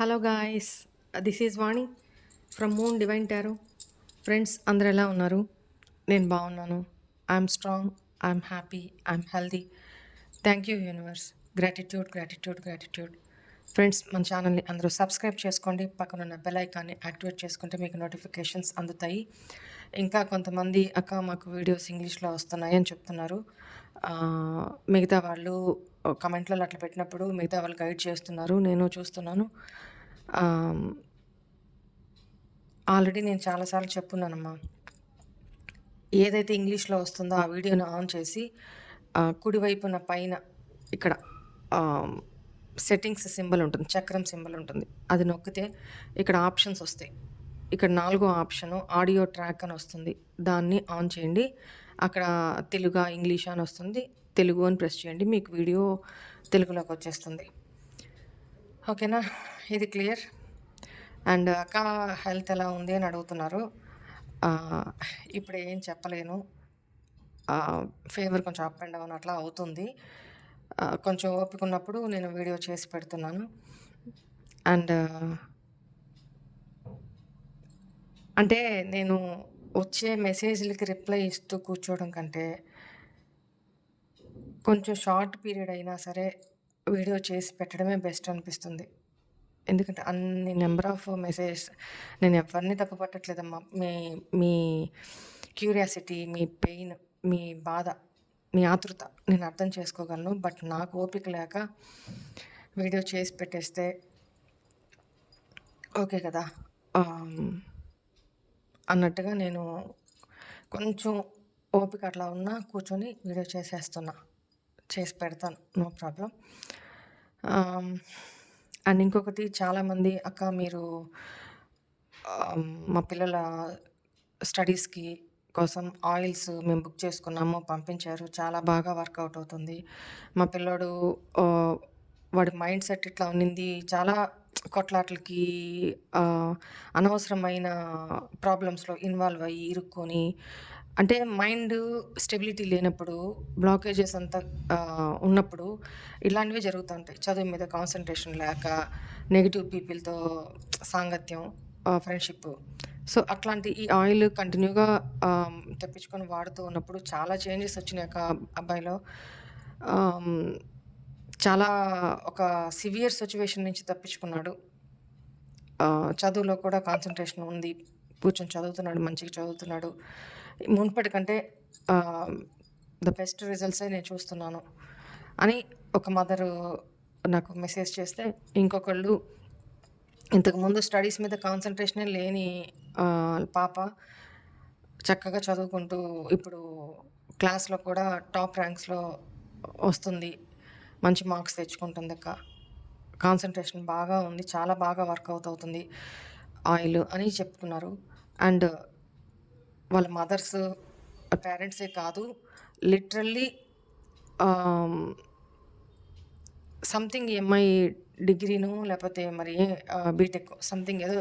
Hello guys this is Vani from moon divine tarot friends అందరు ఎలా ఉన్నారు? నేను బాగున్నాను. I'm strong I'm happy I'm healthy thank you universe gratitude gratitude gratitude friends మన ఛానల్ని అందరూ సబ్స్క్రైబ్ చేసుకోండి. పక్కన ఉన్న బెల్ ఐకాన్ని యాక్టివేట్ చేసుకుంటే మీకు నోటిఫికేషన్స్ అందుతాయి. ఇంకా కొంతమంది అక్క మాకు వీడియోస్ ఇంగ్లీష్లో వస్తున్నాయి అని చెప్తున్నారు. మిగతా వాళ్ళు కమెంట్లలో అట్లా పెట్టినప్పుడు మిగతా వాళ్ళు గైడ్ చేస్తున్నారు. నేను చూస్తున్నాను. ఆల్రెడీ నేను చాలాసార్లు చెప్పున్నానమ్మా. ఏదైతే ఇంగ్లీష్లో వస్తుందో ఆ వీడియోని ఆన్ చేసి కుడివైపున పైన ఇక్కడ సెట్టింగ్స్ సింబల్ ఉంటుంది చక్రం సింబల్ ఉంటుంది. అది నొక్కితే ఇక్కడ ఆప్షన్స్ వస్తాయి. ఇక్కడ నాలుగో ఆప్షను ఆడియో ట్రాక్ అని వస్తుంది. దాన్ని ఆన్ చేయండి. అక్కడ తెలుగు ఇంగ్లీష్ అని వస్తుంది. తెలుగు అని ప్రెస్ చేయండి. మీకు వీడియో తెలుగులోకి వచ్చేస్తుంది. ఓకేనా? ఇది క్లియర్. అండ్ అక్క హెల్త్ ఎలా ఉంది అని అడుగుతున్నారు. ఇప్పుడు ఏం చెప్పలేను. ఫీవర్ కొంచెం అప్ అండ్ డౌన్ అట్లా అవుతుంది. కొంచెం ఓపిక ఉన్నప్పుడు నేను వీడియో చేసి పెడుతున్నాను. అండ్ అంటే నేను వచ్చే మెసేజ్లకి రిప్లై ఇస్తూ కూర్చోవడం కంటే కొంచెం షార్ట్ పీరియడ్ అయినా సరే వీడియో చేసి పెట్టడమే బెస్ట్ అనిపిస్తుంది. ఎందుకంటే అన్ని నెంబర్ ఆఫ్ మెసేజెస్ నేను ఎవరిని తప్పు పట్టట్లేదమ్మా. మీ మీ క్యూరియాసిటీ మీ పెయిన్ మీ బాధ మీ ఆతృత నేను అర్థం చేసుకోగలను. బట్ నాకు ఓపిక లేక వీడియో చేసి పెట్టేస్తే ఓకే కదా. అన్నట్టుగా నేను కొంచెం ఓపిక అట్లా ఉన్నా కూర్చొని వీడియో చేసేస్తున్నా. చేసి పెడతాను. No problem. అండ్ ఇంకొకటి చాలామంది అక్క మీరు మా పిల్లల స్టడీస్కి కోసం ఆయిల్స్ మేము బుక్ చేసుకున్నాము పంపించారు. చాలా బాగా వర్కౌట్ అవుతుంది. మా పిల్లోడు వాడి మైండ్ సెట్ ఇట్లా ఉన్నింది. చాలా కొట్లాట్లకి అనవసరమైన ప్రాబ్లమ్స్లో ఇన్వాల్వ్ అయ్యి ఇరుక్కొని అంటే మైండ్ స్టెబిలిటీ లేనప్పుడు బ్లాకేజెస్ అంతా ఉన్నప్పుడు ఇలాంటివి జరుగుతుంటాయి. చదువు మీద కాన్సన్ట్రేషన్ లేక నెగిటివ్ పీపుల్తో సాంగత్యం ఫ్రెండ్షిప్. సో అట్లాంటి ఈ ఆయిల్ కంటిన్యూగా తెప్పించుకొని వాడుతూ ఉన్నప్పుడు చాలా చేంజెస్ వచ్చినాయి ఒక అబ్బాయిలో. చాలా ఒక సివియర్ సిచ్యువేషన్ నుంచి తప్పించుకున్నాడు. చదువులో కూడా కాన్సన్ట్రేషన్ ఉంది. కూర్చొని చదువుతున్నాడు మంచిగా చదువుతున్నాడు. మునుపటి కంటే ద బెస్ట్ రిజల్ట్సే నేను చూస్తున్నాను. అని ఒక మదరు నాకు మెసేజ్ చేస్తే ఇంకొకళ్ళు ఇంతకుముందు స్టడీస్ మీద కాన్సన్ట్రేషనే లేని పాప చక్కగా చదువుకుంటూ ఇప్పుడు క్లాస్లో కూడా టాప్ ర్యాంక్స్లో వస్తుంది. మంచి మార్క్స్ తెచ్చుకుంటుంది అక్క. కాన్సన్ట్రేషన్ బాగా ఉంది చాలా బాగా వర్కౌట్ అవుతుంది. ఆయిల్ అని చెప్పుకున్నారు. అండ్ వాళ్ళ మదర్స్ పేరెంట్సే కాదు లిటరల్లీ సంథింగ్ ఎంఐ డిగ్రీను లేకపోతే మరి బీటెక్ సంథింగ్ ఏదో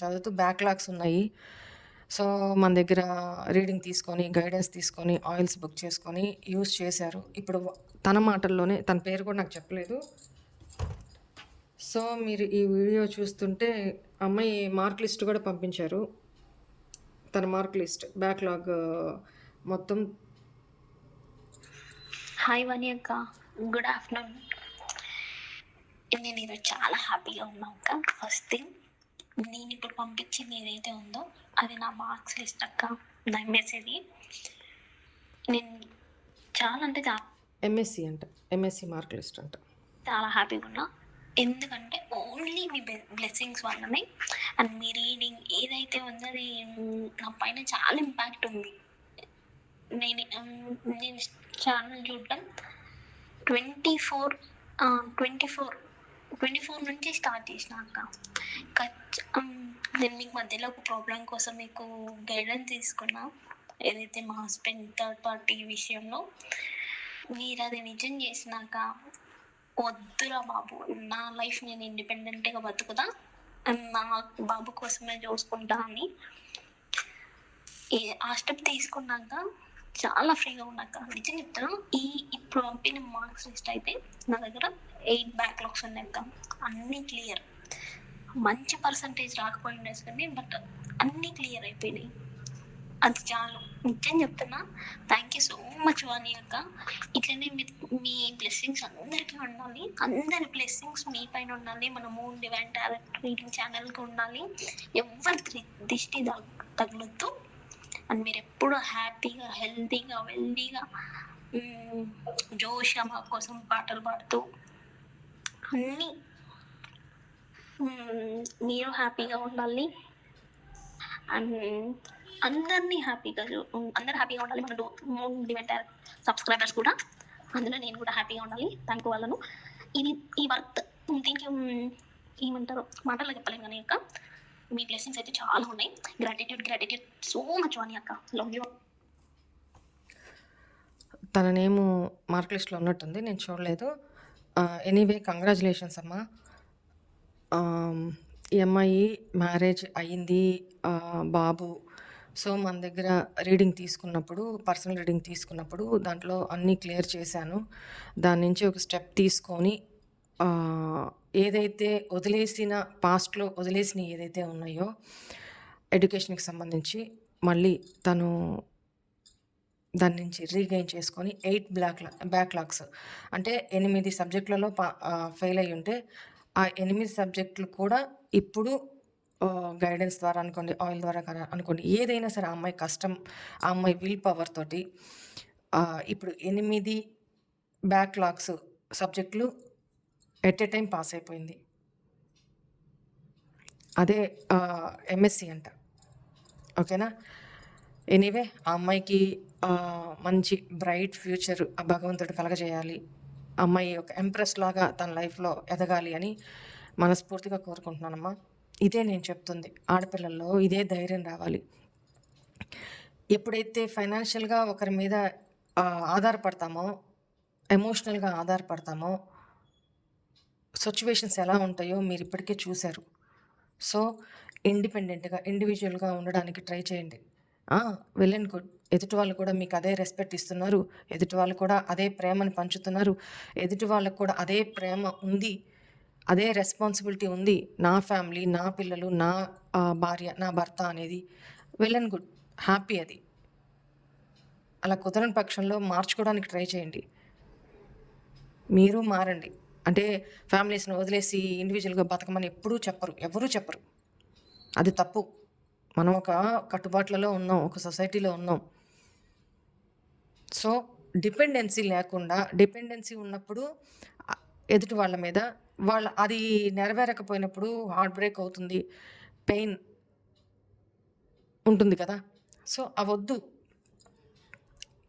చదువుతూ బ్యాక్లాగ్స్ ఉన్నాయి. సో మన దగ్గర రీడింగ్ తీసుకొని గైడెన్స్ తీసుకొని ఆయిల్స్ బుక్ చేసుకొని యూస్ చేశారు. ఇప్పుడు తన మాటల్లోనే తన పేరు కూడా నాకు చెప్పలేదు. సో మీరు ఈ వీడియో చూస్తుంటే అమ్మాయి మార్క్ లిస్ట్ కూడా పంపించారు. తన మార్క్ లిస్ట్ బ్యాక్లాగ్ మొత్తం. హాయ్ వాణి అక్క గుడ్ ఆఫ్టర్నూన్. నేను ఈరోజు చాలా హ్యాపీగా ఉన్నా అక్క. ఫస్ట్ థింగ్ నేను ఇప్పుడు పంపించింది ఏదైతే ఉందో అది నా మార్క్స్ లిస్ట్ అక్క. నా ఎంఎస్ఏది నేను చాలా అంటే చాలా ఎంఎస్సి అంట ఎంఎస్సి మార్క్ లిస్ట్ అంట. చాలా హ్యాపీగా ఉన్నా. ఎందుకంటే ఓన్లీ మీ బ్లెస్సింగ్స్ వల్లనే అండ్ మీ రీడింగ్ ఏదైతే ఉందో అది నా పైన చాలా ఇంపాక్ట్ ఉంది. నేను నేను ఛానల్ చూడటం twenty four twenty four twenty four నుంచి స్టార్ట్ చేసినాక ఖచ్- నేను మీకు మధ్యలో ఒక ప్రాబ్లం కోసం మీకు గైడెన్స్ తీసుకున్నా. ఏదైతే మా హస్బెండ్ థర్డ్ పార్టీ విషయంలో మీరు అది నిజం చేసినాక వద్దురా బాబు. నా లైఫ్ నేను ఇండిపెండెంట్గా గా బతుకుదా నా బాబు కోసమే చూసుకుంటా అని. ఆ స్టెప్ తీసుకున్నాక చాలా ఫ్రీగా ఉన్నాక నిజం చెప్తాను ఈ ఇప్పుడు పంపిన మార్క్స్ లిస్ట్ అయితే నా దగ్గర ఎయిట్ బ్యాక్లాగ్స్ ఉన్నాయి అక్క. అన్ని క్లియర్. మంచి పర్సంటేజ్ రాకపోయి ఉండేసుకుని బట్ అన్ని క్లియర్ అయిపోయినాయి. అది చాలు. నిజం చెప్తున్నా. Thank you so much Vani అక్క. ఇట్లనే మీ మీ బ్లెస్సింగ్స్ అందరికీ ఉండాలి. అందరి బ్లెస్సింగ్స్ మీ పైన ఉండాలి. మన మూన్ డివైన్ టాలెంట్ రీడింగ్ ఛానల్కి ఉండాలి. ఎవరి దిష్టి తగలొద్దు. అండ్ మీరు ఎప్పుడు హ్యాపీగా హెల్తీగా వెల్దీగా జోష్ మా కోసం పాటలు పాడుతూ అన్నీ మీరు హ్యాపీగా ఉండాలి. అండ్ అందరినీ హ్యాపీగా అందరు హ్యాపీగా ఉండాలి. మన మూన్ డివెంటర్ సబ్స్క్రైబర్స్ కూడా. అందులో నేను కూడా హ్యాపీగా ఉండాలి. థ్యాంక్ వాళ్ళను ఇది ఈ వర్క్ దీనికి ఏమంటారు? మాటలు చెప్పలేము కానీ అక్క. మీ బ్లెస్సింగ్స్ అయితే చాలా ఉన్నాయి. గ్రాటిట్యూడ్ గ్రాటిట్యూడ్ సో మచ్ అని అక్క. లవ్ యూ తన నేము మార్క్ లిస్ట్‌లో ఉన్నట్టుంది. నేను చూడలేదు. ఎనీవే కంగ్రాచులేషన్స్ అమ్మా. ఈ అమ్మాయి మ్యారేజ్ అయింది. బాబు సో, మన దగ్గర రీడింగ్ తీసుకున్నప్పుడు, పర్సనల్ రీడింగ్ తీసుకున్నప్పుడు దాంట్లో అన్నీ క్లియర్ చేశాను. దాని నుంచి ఒక స్టెప్ తీసుకొని ఏదైతే వదిలేసిన పాస్ట్‌లో వదిలేసిన ఏదైతే ఉన్నాయో ఎడ్యుకేషన్‌కి సంబంధించి మళ్ళీ తను దాని నుంచి రీగెయిన్ చేసుకొని ఎయిట్ బ్లాక్ బ్యాక్‌లాగ్స్ అంటే ఎనిమిది సబ్జెక్ట్‌లలో ఫెయిల్ ఆహ్, ఉంటే ఆ ఎనిమిది సబ్జెక్టులు కూడా ఇప్పుడు గైడెన్స్ ద్వారా అనుకోండి, ఆయిల్ ద్వారా కానీ అనుకోండి, ఏదైనా సరే ఆ అమ్మాయి కష్టం, ఆ అమ్మాయి విల్ పవర్ తోటి ఇప్పుడు ఎనిమిది బ్యాక్‌లాగ్స్ సబ్జెక్టులు ఎట్ ఎ టైం పాస్ అయిపోయింది. అదే ఎంఎస్‌సి అంట. ఓకేనా? ఎనీవే ఆ అమ్మాయికి మంచి బ్రైట్ ఫ్యూచర్ ఆ భగవంతుడు కలగజేయాలి. ఆ అమ్మాయి ఒక ఎంప్రెస్ లాగా తన లైఫ్‌లో ఎదగాలి అని మనస్ఫూర్తిగా కోరుకుంటున్నానమ్మా. ఇదే నేను చెప్తుంది. ఆడపిల్లల్లో ఇదే ధైర్యం రావాలి. ఎప్పుడైతే ఫైనాన్షియల్‌గా ఒకరి మీద ఆధారపడతామో, ఎమోషనల్‌గా ఆధారపడతామో సిచ్యువేషన్స్ ఎలా ఉంటాయో మీరు ఇప్పటికే చూశారు సో, ఇండిపెండెంట్‌గా, ఇండివిజువల్గా ఉండడానికి ట్రై చేయండి. Well and good. ఎదుటి వాళ్ళు కూడా మీకు అదే రెస్పెక్ట్ ఇస్తున్నారు. ఎదుటి వాళ్ళు కూడా అదే ప్రేమను పంచుతున్నారు. ఎదుటి వాళ్ళకి కూడా అదే ప్రేమ ఉంది. అదే రెస్పాన్సిబిలిటీ ఉంది. నా ఫ్యామిలీ, నా పిల్లలు, నా భార్య, నా భర్త అనేది వెల్ అండ్ గుడ్. హ్యాపీ అది. అలా కుదరని పక్షంలో మార్చుకోవడానికి ట్రై చేయండి. మీరు మారండి. అంటే ఫ్యామిలీస్‌ని వదిలేసి ఇండివిజువల్గా బతకమని ఎప్పుడూ చెప్పరు. ఎవరు చెప్పరు. అది తప్పు. మనం ఒక కట్టుబాట్లలో ఉన్నాం. ఒక సొసైటీలో ఉన్నాం. సో, డిపెండెన్సీ లేకుండా డిపెండెన్సీ ఉన్నప్పుడు ఎదుటి వాళ్ళ మీద వాళ్ళ అది నెరవేరకపోయినప్పుడు హార్ట్ బ్రేక్ అవుతుంది. పెయిన్ ఉంటుంది కదా! సో, అవద్దు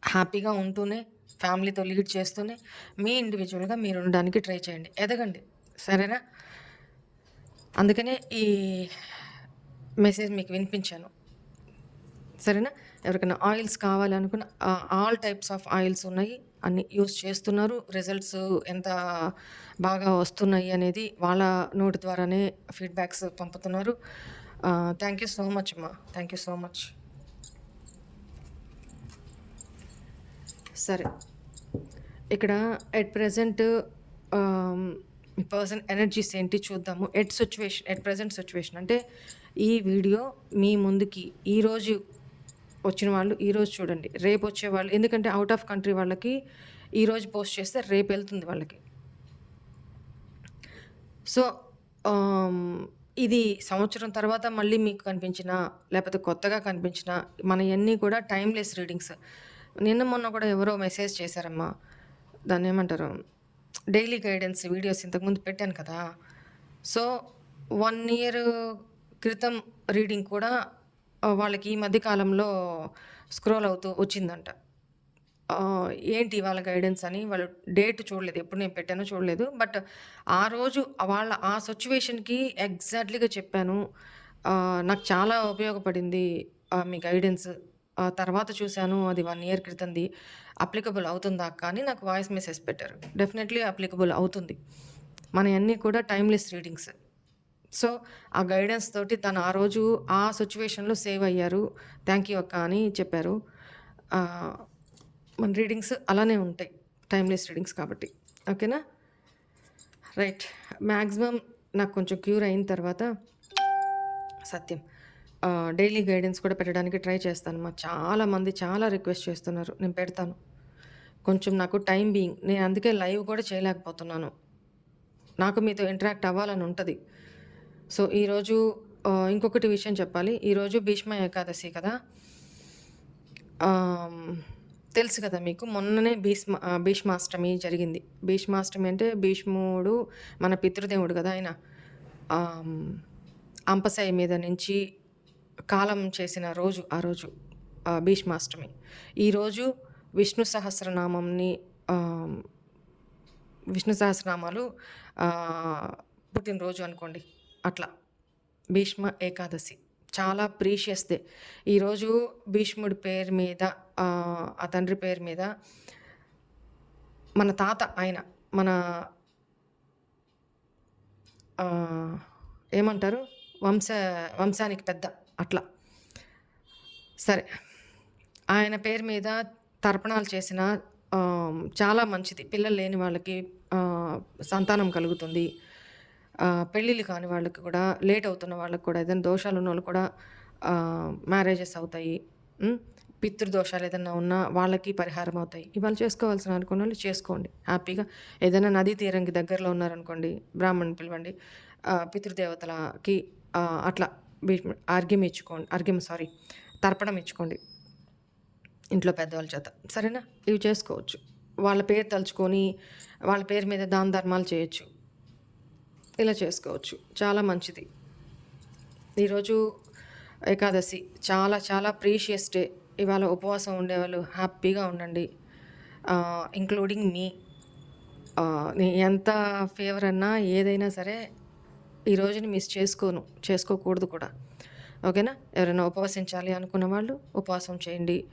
హ్యాపీగా ఉంటూనే, ఫ్యామిలీతో లీడ్ చేస్తూనే, మీ ఇండివిజువల్గా మీరు ఉండడానికి ట్రై చేయండి. ఎదగండి. సరేనా? అందుకనే ఈ మెసేజ్ మీకు వినిపించాను. సరేనా? ఎవరికైనా ఆయిల్స్ కావాలనుకున్న ఆల్ టైప్స్ ఆఫ్ ఆయిల్స్ ఉన్నాయి. అన్ని యూజ్ చేస్తున్నారు. రిజల్ట్స్ ఎంత బాగా వస్తున్నాయి అనేది వాళ్ళ నోటి ద్వారానే ఫీడ్‌బ్యాక్స్ పంపుతున్నారు. థ్యాంక్ యూ సో మచ్ అమ్మా. Thank you so much. సరే. ఇక్కడ ఎట్ ప్రజెంట్ పర్సన్ ఎనర్జీస్ ఏంటి చూద్దాము. At situation at present situation అంటే ఈ వీడియో మీ ముందుకి ఈరోజు వచ్చిన వాళ్ళు ఈరోజు చూడండి. రేపు వచ్చేవాళ్ళు ఎందుకంటే అవుట్ ఆఫ్ కంట్రీ వాళ్ళకి ఈరోజు పోస్ట్ చేస్తే రేపు వెళ్తుంది వాళ్ళకి. సో, ఇది సంవత్సరం తర్వాత మళ్ళీ మీకు కనిపించినా, లేకపోతే కొత్తగా కనిపించినా ఇవన్నీ కూడా టైమ్‌లెస్ రీడింగ్స్. నిన్న మొన్న కూడా ఎవరో మెసేజ్ చేశారమ్మా. దాన్ని ఏమంటారు డైలీ గైడెన్స్ వీడియోస్ ఇంతకుముందు పెట్టాను కదా! సో, వన్ ఇయర్ క్రితం రీడింగ్ కూడా వాళ్ళకి ఈ మధ్య కాలంలో స్క్రోల్ అవుతూ వచ్చిందంట. ఏంటి వాళ్ళ గైడెన్స్ అని వాళ్ళు డేట్ చూడలేదు. ఎప్పుడు నేను పెట్టానో చూడలేదు. బట్ ఆ రోజు వాళ్ళ ఆ సిచ్యువేషన్కి ఎగ్జాక్ట్‌లీగా చెప్పాను. నాకు చాలా ఉపయోగపడింది మీ గైడెన్స్. తర్వాత చూశాను అది వన్ ఇయర్ క్రితంది. అప్లికబుల్ అవుతుందా కానీ నాకు వాయిస్ మెసేజ్ పెట్టారు. డెఫినెట్‌లీ అప్లికబుల్ అవుతుంది. మన అన్నీ కూడా టైమ్‌లెస్ రీడింగ్స్. సో, ఆ గైడెన్స్ తోటి తను ఆ రోజు ఆ సిచ్యువేషన్లో సేవ్ అయ్యారు. థ్యాంక్ యూ అక్క అని చెప్పారు. మన రీడింగ్స్ అలానే ఉంటాయి. టైమ్‌లెస్ రీడింగ్స్ కాబట్టి. ఓకేనా? రైట్. మ్యాక్సిమమ్ నాకు కొంచెం క్యూర్ అయిన తర్వాత సత్యం డైలీ గైడెన్స్ కూడా పెట్టడానికి ట్రై చేస్తాను. మా చాలామంది చాలా రిక్వెస్ట్ చేస్తున్నారు. నేను పెడతాను. కొంచెం నాకు టైం బీయింగ్ నేను అందుకే లైవ్ కూడా చేయలేకపోతున్నాను. నాకు మీతో ఇంటరాక్ట్ అవ్వాలని ఉంటుంది సో, ఈరోజు ఇంకొకటి విషయం చెప్పాలి. ఈరోజు భీష్మ ఏకాదశి కదా! తెలుసు కదా మీకు మొన్ననే భీష్మ భీష్మాష్టమి జరిగింది. భీష్మాష్టమి అంటే భీష్ముడు మన పితృదేవుడు కదా ఆయన. అంపసాయి మీద నుంచి కాలం చేసిన రోజు ఆ రోజు భీష్మాష్టమి. ఈరోజు విష్ణు సహస్రనామంని విష్ణు సహస్రనామాలు పుట్టినరోజు అనుకోండి. అట్లా. భీష్మ ఏకాదశి. చాలా ప్రీషియస్ డే. ఈరోజు భీష్ముడి పేరు మీద ఆ తండ్రి పేరు మీద మన తాత ఆయన. మన ఏమంటారు? వంశ వంశానికి పెద్ద అట్లా. సరే. ఆయన పేరు మీద తర్పణాలు చేసిన చాలా మంచిది. పిల్లలు లేని వాళ్ళకి సంతానం కలుగుతుంది. పెళ్ళిళ్ళు కాని వాళ్ళకి కూడా లేట్ అవుతున్న వాళ్ళకి కూడా ఏదైనా దోషాలు ఉన్నోళ్ళు కూడా మ్యారేజెస్ అవుతాయి. పితృదోషాలు ఏదన్నా ఉన్నా వాళ్ళకి పరిహారం అవుతాయి. ఇవాళ చేసుకోవాల్సిన అనుకున్న వాళ్ళు చేసుకోండి. హ్యాపీగా ఏదైనా నదీ తీరంకి దగ్గరలో ఉన్నారనుకోండి బ్రాహ్మణ్ పిలవండి. పితృదేవతలకి అట్లా భీష్మ అర్ఘ్యం ఇచ్చుకోండి. అర్ఘ్యం సారీ తర్పణం ఇచ్చుకోండి. ఇంట్లో పెద్దవాళ్ళ చేత. సరేనా? ఇవి చేసుకోవచ్చు. వాళ్ళ పేరు తలుచుకొని వాళ్ళ పేరు మీద దాన ధర్మాలు చేయొచ్చు. ఇలా చేసుకోవచ్చు. చాలా మంచిది. ఈరోజు ఏకాదశి. చాలా చాలా ప్రీషియస్ డే. ఇవాళ ఉపవాసం ఉండేవాళ్ళు హ్యాపీగా ఉండండి. ఇంక్లూడింగ్ మీ. ఆహ్, ఎంత ఫేవర్ అన్నా ఏదైనా సరే ఈ రోజుని మిస్ చేసుకోను. చేసుకోకూడదు కూడా. ఓకేనా? ఎవరైనా ఉపవాసించాలి అనుకున్న వాళ్ళు ఉపవాసం చేయండి.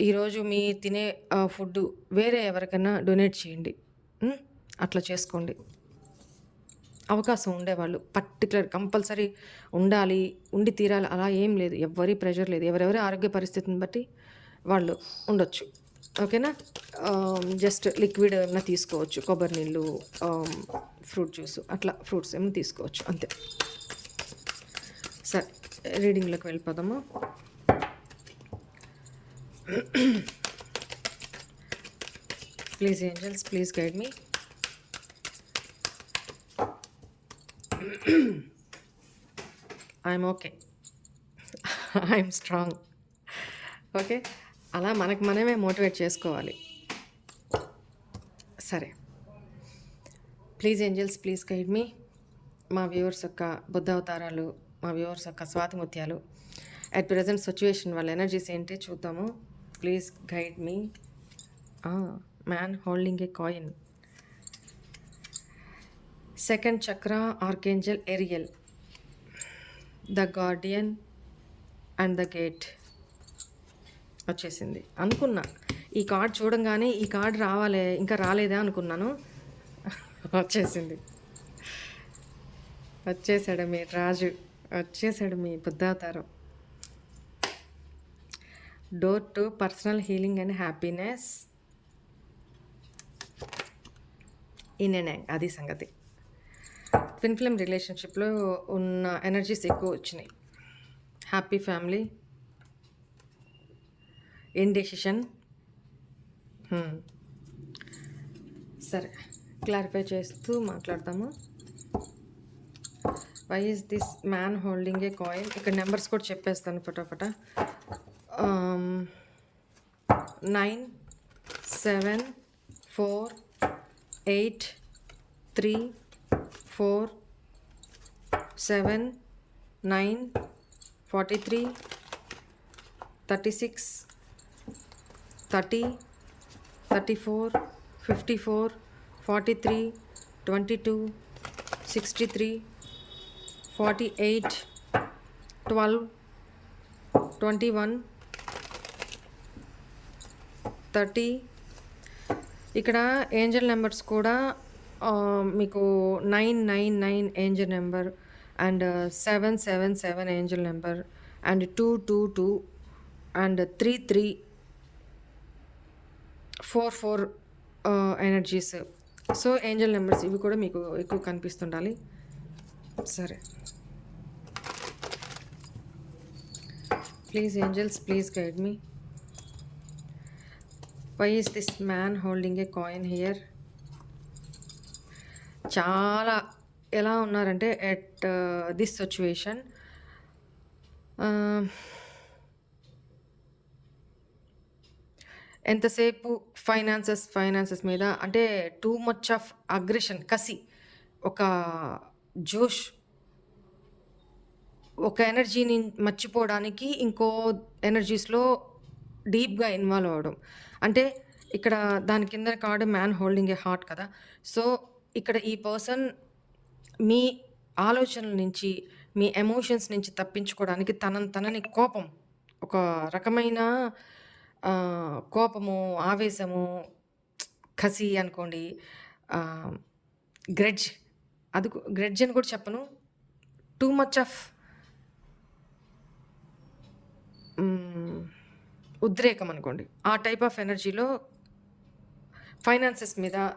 ఈరోజు మీ తినే ఫుడ్ వేరే ఎవరికైనా డొనేట్ చేయండి. అట్లా చేసుకోండి. అవకాశం ఉండేవాళ్ళు పర్టిక్యులర్ కంపల్సరీ ఉండాలి, ఉండి తీరాలి అలా ఏం లేదు. ఎవరి ప్రెషర్ లేదు. ఎవరెవరి ఆరోగ్య పరిస్థితిని బట్టి వాళ్ళు ఉండొచ్చు. ఓకేనా? జస్ట్ లిక్విడ్ ఏమైనా తీసుకోవచ్చు. కొబ్బరి నీళ్ళు, ఫ్రూట్ జ్యూస్ అట్లా ఫ్రూట్స్ ఏమైనా తీసుకోవచ్చు. అంతే. సరే. రీడింగ్‌లోకి వెళ్ళిపోదామా? Please angels please guide me. I'm okay. I'm strong. Okay. అలా మనకు మనమే మోటివేట్ చేసుకోవాలి. సరే. Please angels please guide me. మా వ్యూవర్స్ యొక్క బుద్ధ అవతారాలు మా వ్యూవర్స్ యొక్క స్వాతి ముత్యాలు అట్ ప్రజెంట్ సిచ్యువేషన్ వాళ్ళ ఎనర్జీస్ ఏంటి చూద్దాము. Please guide me. Man holding a coin. Second chakra archangel Ariel. The guardian and the gate. వచ్చేసింది. అనుకున్నా. ఈ కార్డ్ చూడంగానే ఈ కార్డ్ రావాలే ఇంకా రాలేదా అనుకున్నాను. వచ్చేసింది. వచ్చేసాడు మీ రాజు. వచ్చేసాడు మీ బుద్ధావతారం. Door to personal healing and happiness. In ఎన్ అది సంగతి. ట్విన్ ఫ్లేమ్ రిలేషన్‌షిప్‌లో ఉన్న ఎనర్జీస్ ఎక్కువ వచ్చినాయి. Happy family. ఇండెసిషన్. డెసిషన్ సరే. క్లారిఫై చేస్తూ మాట్లాడదాము. Why is this man holding a coin ఇక్కడ నెంబర్స్ కూడా చెప్పేస్తాను ఫటాఫట. Four seven nine forty three thirty six thirty thirty four fifty four forty three twenty two sixty three forty eight twelve twenty one thirty. ఇక్కడ angel numbers కూడా మీకు nine nine nine angel number and 777 angel number and 222 and three three four four energies so angel numbers ఇవి కూడా మీకు ఎక్కువ కనిపిస్తుండాలి. సరే. Please angels please guide me why is this man holding a coin here చాలా ఎలా ఉన్నారంటే at uh, this situation uh, ఎంతసేపు ఫైనాన్సెస్ ఫైనాన్సెస్ మీద అంటే టూ మచ్ ఆఫ్ అగ్రెషన్ కసి ఒక జోష్ ఒక ఎనర్జీని మర్చిపోవడానికి ఇంకో ఎనర్జీస్లో డీప్గా ఇన్వాల్వ్ అవ్వడం. అంటే ఇక్కడ దాని కింద card man holding a heart కదా. సో ఇక్కడ ఈ పర్సన్ మీ ఆలోచనల నుంచి మీ ఎమోషన్స్ నుంచి తప్పించుకోవడానికి తనని తనని కోపం ఒక రకమైన కోపము ఆవేశము కసి అనుకోండి గ్రెడ్జ్. అది గ్రెడ్జ్ అని కూడా చెప్పను. టూ మచ్ ఆఫ్ ఉద్రేకం అనుకోండి. ఆ టైప్ ఆఫ్ ఎనర్జీలో ఫైనాన్సెస్ మీద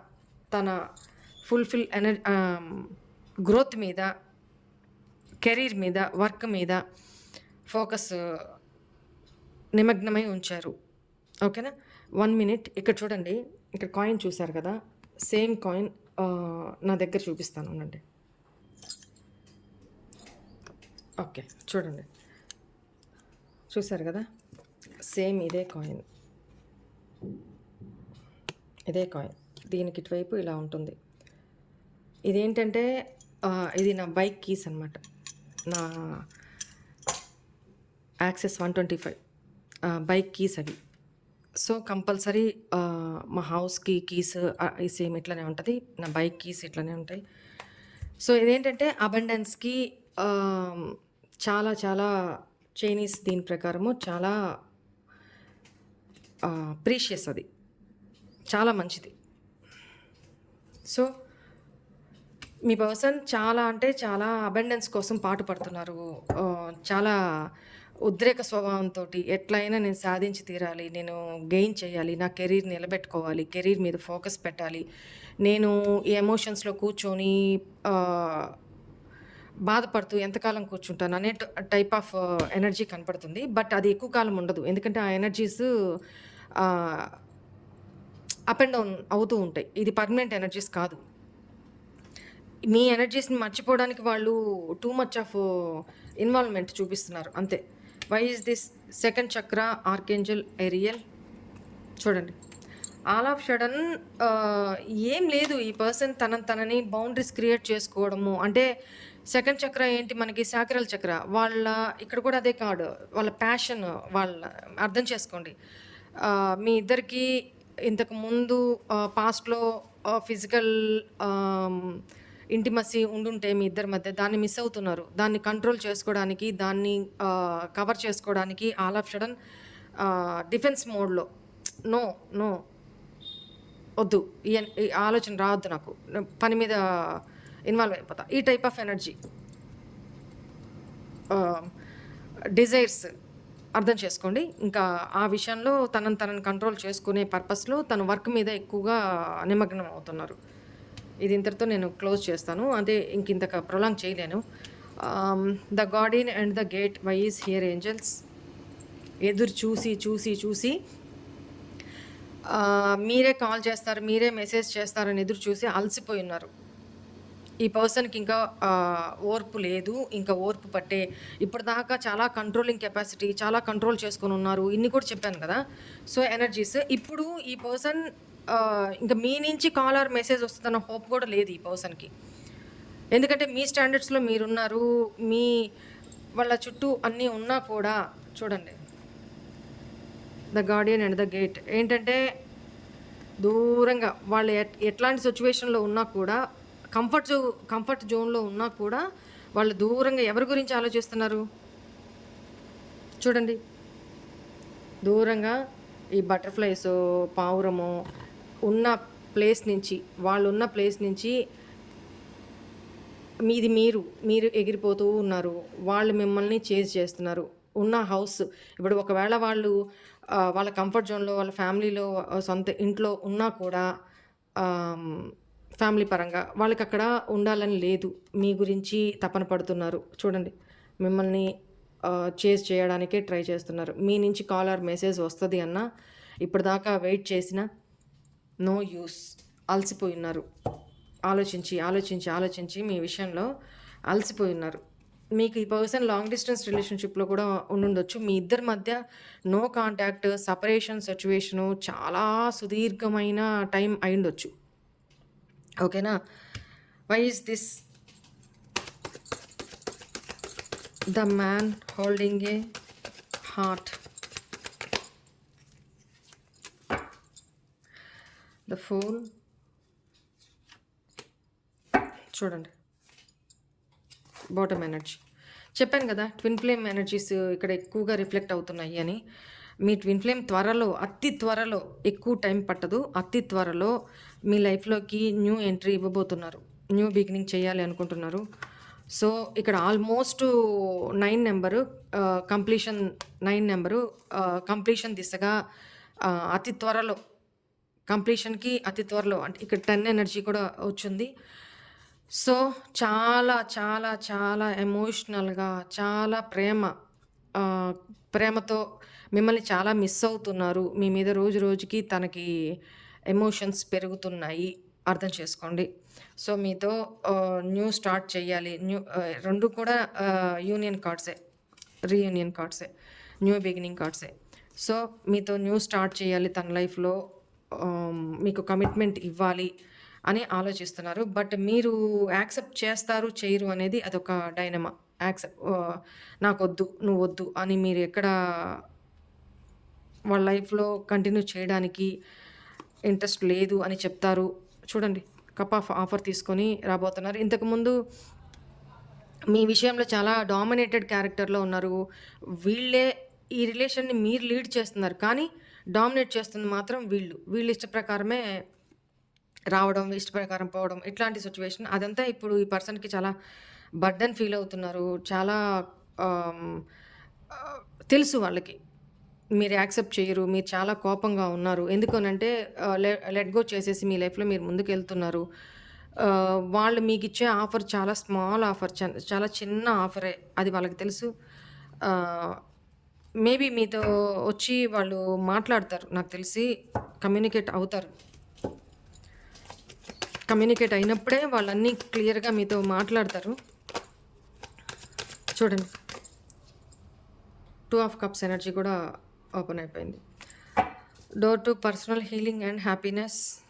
తన ఫుల్ఫిల్ ఎనర్ గ్రోత్ మీద కెరీర్ మీద వర్క్ మీద ఫోకస్ నిమగ్నమై ఉంచారు. ఓకేనా? One minute. ఇక్కడ చూడండి. ఇక్కడ కాయిన్ చూసారు కదా? సేమ్ కాయిన్ నా దగ్గర చూపిస్తాను. ఉండండి. ఓకే. చూడండి. చూసారు కదా? సేమ్ ఇదే కాయిన్. ఇదే కాయిన్. దీనికి ఇటువైపు ఇలా ఉంటుంది. ఇదేంటంటే ఇది నా బైక్ కీస్ అనమాట నా Access one twenty five. Bike keys అవి. సో కంపల్సరీ మా హౌస్కి కీస్ సేమ్ ఇట్లనే ఉంటుంది. నా బైక్ కీస్ ఇట్లనే ఉంటాయి. సో ఇదేంటంటే అబండెన్స్కి చాలా చాలా చైనీస్ దీని ప్రకారము చాలా ప్రీషియస్ అది. చాలా మంచిది. సో మీ పర్సన్ చాలా అంటే చాలా అబెండెన్స్ కోసం పాటు పడుతున్నారు. చాలా ఉద్రేక స్వభావంతో ఎట్లయినా నేను సాధించి తీరాలి నేను గెయిన్ చేయాలి నా కెరీర్ నిలబెట్టుకోవాలి కెరీర్ మీద ఫోకస్ పెట్టాలి. నేను ఈ ఎమోషన్స్లో కూర్చొని బాధపడుతూ ఎంతకాలం కూర్చుంటాను అనే టైప్ ఆఫ్ ఎనర్జీ కనపడుతుంది. బట్ అది ఎక్కువ కాలం ఉండదు. ఎందుకంటే ఆ ఎనర్జీస్ అప్ అండ్ డౌన్ అవుతూ ఉంటాయి. ఇది పర్మనెంట్ ఎనర్జీస్ కాదు. మీ ఎనర్జీస్ని మర్చిపోవడానికి వాళ్ళు టూ మచ్ ఆఫ్ ఇన్వాల్వ్మెంట్ చూపిస్తున్నారు. అంతే. Why is this second chakra archangel Ariel చూడండి. ఆల్ ఆఫ్ షడన్ ఏం లేదు. ఈ పర్సన్ తన తనని బౌండరీస్ క్రియేట్ చేసుకోవడము. అంటే సెకండ్ చక్ర ఏంటి? మనకి సాక్రల్ చక్ర వాళ్ళ ఇక్కడ కూడా అదే కాడు వాళ్ళ ప్యాషన్ వాళ్ళ అర్థం చేసుకోండి. Uh, మీ ఇద్దరికి ఇంతకు ముందు uh, పాస్ట్లో ఫిజికల్ uh, ఇంటిమసీ ఉండుంటే మీ ఇద్దరి మధ్య దాన్ని మిస్ అవుతున్నారు. దాన్ని కంట్రోల్ చేసుకోవడానికి దాన్ని కవర్ చేసుకోవడానికి ఆల్ ఆఫ్ సడన్ డిఫెన్స్ మోడ్లో నో నో వద్దు. ఈ ఆలోచన రావద్దు నాకు. పని మీద ఇన్వాల్వ్ అయిపోతా. ఈ టైప్ ఆఫ్ ఎనర్జీ డిజైర్స్ అర్థం చేసుకోండి. ఇంకా ఆ విషయంలో తనని తనను కంట్రోల్ చేసుకునే పర్పస్లో తన వర్క్ మీద ఎక్కువగా నిమగ్నం అవుతున్నారు. ఇది ఇంతటితో నేను క్లోజ్ చేస్తాను. అంటే ఇంక ఇంతక ప్రొలాంగ్ చేయలేను. The guardian and the gate why is here angels ఎదురు చూసి చూసి చూసి మీరే కాల్ చేస్తారు మీరే మెసేజ్ చేస్తారని ఎదురు చూసి అలసిపోయి ఉన్నారు. ఈ పర్సన్కి ఇంకా ఓర్పు లేదు. ఇంకా ఓర్పు పట్టే ఇప్పటిదాకా చాలా కంట్రోలింగ్ కెపాసిటీ చాలా కంట్రోల్ చేసుకొని ఉన్నారు. ఇన్ని కూడా చెప్పాను కదా. సో ఎనర్జీస్ ఇప్పుడు ఈ పర్సన్ ఇంకా మీ నుంచి కాల్ ఆర్ మెసేజ్ వస్తుందన్న హోప్ కూడా లేదు ఈ పర్సన్కి ఎందుకంటే మీ స్టాండర్డ్స్లో మీరున్నారు మీ వాళ్ళ చుట్టూ అన్నీ ఉన్నా కూడా చూడండి. The guardian and the gate ఏంటంటే దూరంగా వాళ్ళు ఎట్ ఎట్లాంటి సిచ్యువేషన్లో ఉన్నా కూడా కంఫర్ట్ జో కంఫర్ట్ జోన్లో ఉన్నా కూడా వాళ్ళు దూరంగా ఎవరి గురించి ఆలోచిస్తున్నారు? చూడండి. దూరంగా ఈ బటర్ఫ్లైస్ పావురము ఉన్న ప్లేస్ నుంచి వాళ్ళు ఉన్న ప్లేస్ నుంచి మీది మీరు మీరు ఎగిరిపోతూ ఉన్నారు వాళ్ళు మిమ్మల్ని చేజ్ చేస్తున్నారు ఉన్న హౌస్ ఇప్పుడు ఒకవేళ వాళ్ళు వాళ్ళ కంఫర్ట్ జోన్లో వాళ్ళ ఫ్యామిలీలో సొంత ఇంట్లో ఉన్నా కూడా ఫ్యామిలీ పరంగా వాళ్ళకి అక్కడ ఉండాలని లేదు. మీ గురించి తపన పడుతున్నారు. చూడండి మిమ్మల్ని చేజ్ చేయడానికే ట్రై చేస్తున్నారు. మీ నుంచి కాల్ ఆర్ మెసేజ్ వస్తుంది అన్నా ఇప్పటిదాకా వెయిట్ చేసినా నో యూస్. అలసిపోయున్నారు. ఆలోచించి, ఆలోచించి, ఆలోచించి మీ విషయంలో అలసిపోయున్నారు. మీకు ఈ పర్సన్ లాంగ్ డిస్టెన్స్ రిలేషన్‌షిప్‌లో కూడా ఉండుండొచ్చు. మీ ఇద్దరి మధ్య నో కాంటాక్ట్, సపరేషన్ సిచ్యువేషను చాలా సుదీర్ఘమైన టైం అయ్యుండొచ్చు. ఓకేనా? Why is this? The man holding a heart. The fool. చూడండి. Bottom energy. చెప్పాను కదా ట్విన్ ఫ్లేమ్ ఎనర్జీస్ ఇక్కడ ఎక్కువగా రిఫ్లెక్ట్ అవుతున్నాయి అని. మీ ట్విన్ ఫ్లేమ్ త్వరలో, అతి త్వరలో ఎక్కువ టైం పట్టదు. అతి త్వరలో మీ లైఫ్‌లోకి న్యూ ఎంట్రీ ఇవ్వబోతున్నారు. న్యూ బిగినింగ్ చేయాలి అనుకుంటున్నారు. సో, ఇక్కడ almost nine number completion nine number completion దిశగా uh, అతి త్వరలో కంప్లీషన్‌కి అతి త్వరలో అంటే ఇక్కడ 10 ఎనర్జీ కూడా వచ్చింది సో, చాలా, చాలా, చాలా ఎమోషనల్‌గా చాలా ప్రేమ ప్రేమతో మిమ్మల్ని చాలా మిస్ అవుతున్నారు. మీ మీద రోజు రోజుకి తనకి ఎమోషన్స్ పెరుగుతున్నాయి. అర్థం చేసుకోండి. సో, మీతో న్యూ స్టార్ట్ చేయాలి. న్యూ రెండు కూడా యూనియన్ కార్డ్సే. రీయూనియన్ కార్డ్సే. న్యూ బిగినింగ్ కార్డ్సే. సో, మీతో న్యూ స్టార్ట్ చేయాలి తన లైఫ్‌లో. మీకు కమిట్మెంట్ ఇవ్వాలి అని ఆలోచిస్తున్నారు. బట్ మీరు యాక్సెప్ట్ చేస్తారు, చేయరు అనేది అదొక డైనమా. నాకు వద్దు నువ్వు వద్దు అని మీరు ఎక్కడ వాళ్ళ లైఫ్‌లో కంటిన్యూ చేయడానికి ఇంట్రెస్ట్ లేదు అని చెప్తారు. చూడండి కప్ ఆఫ్ ఆఫర్ తీసుకొని రాబోతున్నారు. ఇంతకుముందు మీ విషయంలో చాలా డామినేటెడ్ క్యారెక్టర్‌లో ఉన్నారు. వీళ్ళే ఈ రిలేషన్‌ని మీరు లీడ్ చేస్తున్నారు. కానీ డామినేట్ చేస్తుంది మాత్రం వీళ్ళు. వీళ్ళ ఇష్ట ప్రకారమే రావడం, ఇష్ట ప్రకారం పోవడం ఇట్లాంటి సిచ్యువేషన్ అదంతా ఇప్పుడు ఈ పర్సన్‌కి చాలా బర్డన్ ఫీల్ అవుతున్నారు. చాలా తెలుసు వాళ్ళకి. మీరు యాక్సెప్ట్ చేయరు. మీరు చాలా కోపంగా ఉన్నారు. ఎందుకనంటే లె లెట్ గో చేసేసి మీ లైఫ్‌లో మీరు ముందుకెళ్తున్నారు. వాళ్ళు వాళ్ళు ఇచ్చే ఆఫర్ చాలా స్మాల్ ఆఫర్. చాలా చిన్న ఆఫరే. అది వాళ్ళకి తెలుసు. మేబీ మీతో వచ్చి వాళ్ళు మాట్లాడతారు. నాకు తెలిసి కమ్యూనికేట్ అవుతారు. కమ్యూనికేట్ అయినప్పుడే వాళ్ళన్నీ క్లియర్‌గా మీతో మాట్లాడతారు. చూడండి. టూ ఆఫ్ కప్స్ ఎనర్జీ కూడా ఓపెన్ అయిపోయింది. Door to personal healing and happiness.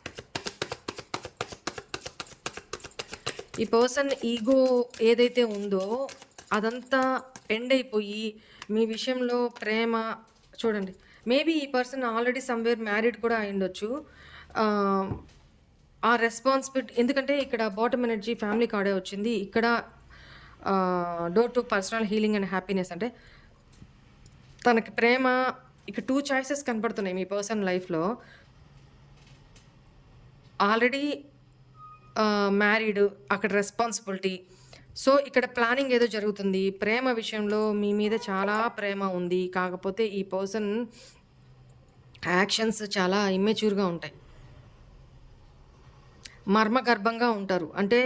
ఈ పర్సన్ ఈగో ఏదైతే ఉందో అదంతా ఎండ్ అయిపోయి మీ విషయంలో ప్రేమ చూడండి. మేబీ ఈ పర్సన్ ఆల్రెడీ సమ్‌వేర్ మ్యారీడ్ కూడా అయ్యుండొచ్చు. ఆ రెస్పాన్సిబిలిటీ ఎందుకంటే ఇక్కడ బాటమ్ ఎనర్జీ ఫ్యామిలీ కార్డే వచ్చింది. ఇక్కడ door to personal healing and happiness అంటే తనకి ప్రేమ ఇక టూ చాయిసెస్ కనపడుతున్నాయి మీ పర్సన్ లైఫ్‌లో. ఆల్రెడీ మ్యారీడ్ అక్కడ రెస్పాన్సిబిలిటీ. సో, ఇక్కడ ప్లానింగ్ ఏదో జరుగుతుంది. ప్రేమ విషయంలో మీ మీద చాలా ప్రేమ ఉంది. కాకపోతే ఈ పర్సన్ యాక్షన్స్ చాలా ఇమ్మెచ్యూర్‌గా ఉంటాయి. మర్మగర్భంగా ఉంటారు. అంటే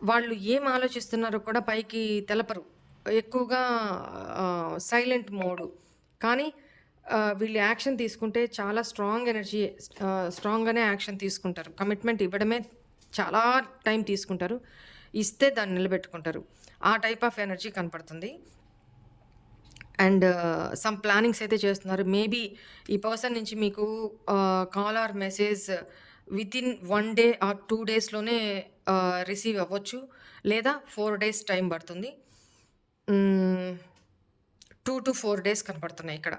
వాళ్ళు ఏం ఆలోచిస్తున్నారో కూడా పైకి తెలపరు. ఎక్కువగా సైలెంట్ మోడు. కానీ వీళ్ళు యాక్షన్ తీసుకుంటే చాలా స్ట్రాంగ్ ఎనర్జీ స్ట్రాంగ్‌గానే యాక్షన్ తీసుకుంటారు. కమిట్మెంట్ ఇవ్వడమే చాలా టైం తీసుకుంటారు. ఇస్తే దాన్ని నిలబెట్టుకుంటారు. ఆ టైప్ ఆఫ్ ఎనర్జీ కనపడుతుంది. అండ్ సమ్ ప్లానింగ్స్ అయితే చేస్తున్నారు. మేబీ ఈ పర్సన్ నుంచి మీకు call or message within one day or two డేస్‌లోనే రిసీవ్ అవ్వచ్చు. లేదా ఫోర్ డేస్ టైం పడుతుంది. టూ టు ఫోర్ డేస్ కనపడుతున్నాయి ఇక్కడ.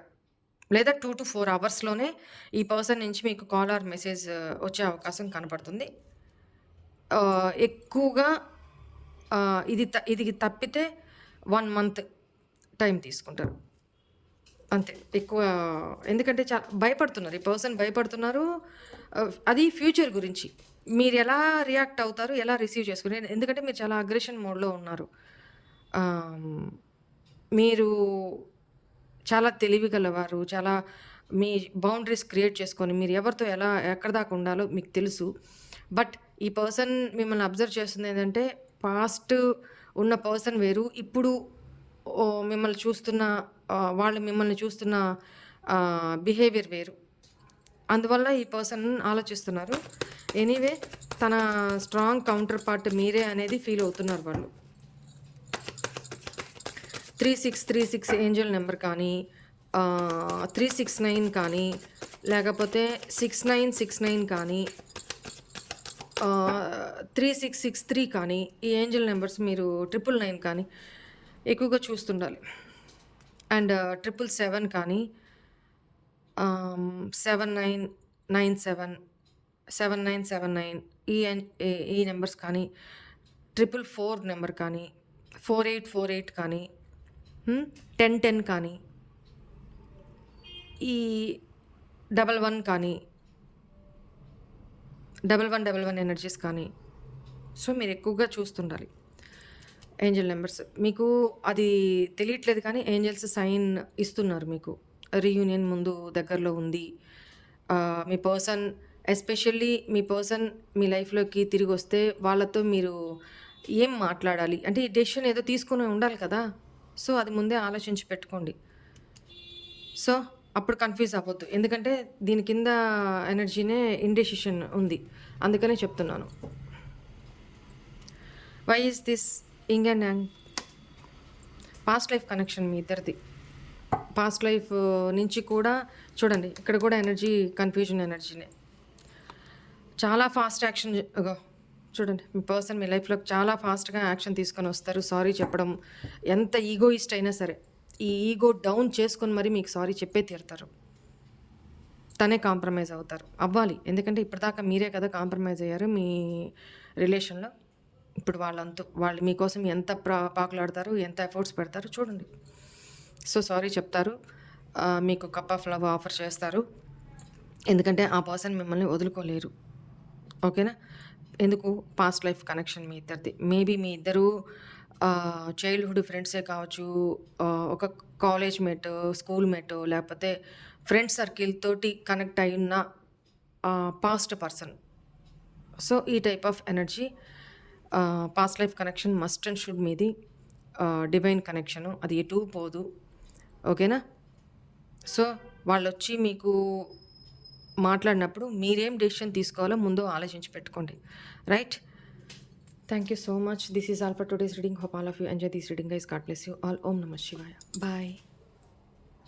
లేదా 2-4 అవర్స్‌లోనే ఈ పర్సన్ నుంచి మీకు కాల్ ఆర్ మెసేజ్ వచ్చే అవకాశం కనపడుతుంది. Uh, ఎక్కువగా ఇది త ఇది తప్పితే వన్ మంత్ టైం తీసుకుంటారు. అంతే. ఎక్కువ ఎందుకంటే చాలా భయపడుతున్నారు. ఈ పర్సన్ భయపడుతున్నారు. అది ఫ్యూచర్ గురించి. మీరు ఎలా రియాక్ట్ అవుతారు? ఎలా రిసీవ్ చేసుకుని ఎందుకంటే మీరు చాలా అగ్రెషన్ మోడ్‌లో ఉన్నారు. మీరు చాలా తెలివి గలవారు. చాలా మీ బౌండరీస్ క్రియేట్ చేసుకొని మీరు ఎవరితో ఎలా ఎక్కడి దాకా ఉండాలో మీకు తెలుసు. బట్ ఈ పర్సన్ మిమ్మల్ని అబ్జర్వ్ చేస్తుంది ఏంటంటే పాస్ట్ ఉన్న పర్సన్ వేరు. ఇప్పుడు మిమ్మల్ని చూస్తున్న వాళ్ళు మిమ్మల్ని చూస్తున్న బిహేవియర్ వేరు. అందువల్ల ఈ పర్సన్ ఆలోచిస్తున్నారు. ఎనీవే తన స్ట్రాంగ్ కౌంటర్ పార్ట్ మీరే అనేది ఫీల్ అవుతున్నారు వాళ్ళు. Three six three six angel number కానీ త్రీ సిక్స్ నైన్ కానీ లేకపోతే సిక్స్ నైన్ సిక్స్ నైన్ కానీ త్రీ సిక్స్ సిక్స్ త్రీ కానీ ఈ ఏంజల్ నెంబర్స్ మీరు ట్రిపుల్ నైన్ కానీ ఎక్కువగా చూస్తుండాలి. అండ్ ట్రిపుల్ సెవెన్ కానీ seven nine nine seven seven nine seven nine ఈ ఈ- ఈ నెంబర్స్ కానీ ట్రిపుల్ ఫోర్ నెంబర్ కానీ ఫోర్ ఎయిట్ ఫోర్ ఎయిట్ కానీ టెన్ టెన్ కానీ ఈ డబల్ వన్ కానీ double one double one energies కానీ. సో మీరు ఎక్కువగా చూస్తుండాలి. Angel numbers. మీకు అది తెలియట్లేదు కానీ ఏంజల్స్ సైన్ ఇస్తున్నారు మీకు. రీయూనియన్ ముందు దగ్గరలో ఉంది. మీ పర్సన్ ఎస్పెషల్లీ మీ పర్సన్ మీ లైఫ్లోకి తిరిగి వస్తే వాళ్ళతో మీరు ఏం మాట్లాడాలి? అంటే ఈ డెసిషన్ ఏదో తీసుకుని ఉండాలి కదా. సో అది ముందే ఆలోచించి పెట్టుకోండి. సో అప్పుడు కన్ఫ్యూజ్ అవ్వద్దు. ఎందుకంటే దీని కింద ఎనర్జీనే ఇండెసిషన్ ఉంది. అందుకనే చెప్తున్నాను. Why is this yin and yang past life connection మీ ఇద్దరిది. పాస్ట్ లైఫ్ uh, నుంచి కూడా చూడండి ఇక్కడ కూడా ఎనర్జీ కన్ఫ్యూజన్ ఎనర్జీనే చాలా ఫాస్ట్ యాక్షన్ చూడండి మీ పర్సన్ మీ లైఫ్లో చాలా ఫాస్ట్గా యాక్షన్ తీసుకొని వస్తారు. సారీ చెప్పడం. ఎంత ఈగోయిస్ట్ అయినా సరే. ఈ ఈగో డౌన్ చేసుకొని మరి మీకు సారీ చెప్పే తీరుతారు. తనే కాంప్రమైజ్ అవుతారు. అవ్వాలి. ఎందుకంటే ఇప్పటిదాకా మీరే కదా కాంప్రమైజ్ అయ్యారు. మీ రిలేషన్లో ఇప్పుడు వాళ్ళంతా వాళ్ళు మీకోసం ఎంత ప్రా పాకులాడతారు ఎంత ఎఫర్ట్స్ పెడతారు చూడండి. సో సారీ చెప్తారు. మీకు కప్ ఆఫ్ లవ్ ఆఫర్ చేస్తారు. ఎందుకంటే ఆ పర్సన్ మిమ్మల్ని వదులుకోలేరు. ఓకేనా? ఎందుకు? పాస్ట్ లైఫ్ కనెక్షన్ మీ ఇద్దరిది. మేబీ మీ ఇద్దరు చైల్డ్హుడ్ ఫ్రెండ్సే కావచ్చు ఒక కాలేజ్ మేట్ స్కూల్ మేట్ లేకపోతే ఫ్రెండ్ సర్కిల్ తోటి కనెక్ట్ అయి ఉన్న పాస్ట్ పర్సన్ సో ఈ type of energy past life connection must and should మీది డివైన్ కనెక్షను అది ఎటు పోదు. ఓకేనా సో వాళ్ళు వచ్చి మీకు మాట్లాడినప్పుడు మీరేం డెసిషన్ తీసుకోవాలో ముందు ఆలోచించి పెట్టుకోండి. Right Thank you so much. This is all for today's reading. Hope all of you enjoy this reading, guys. God bless you all. Om Namah Shivaya. Bye.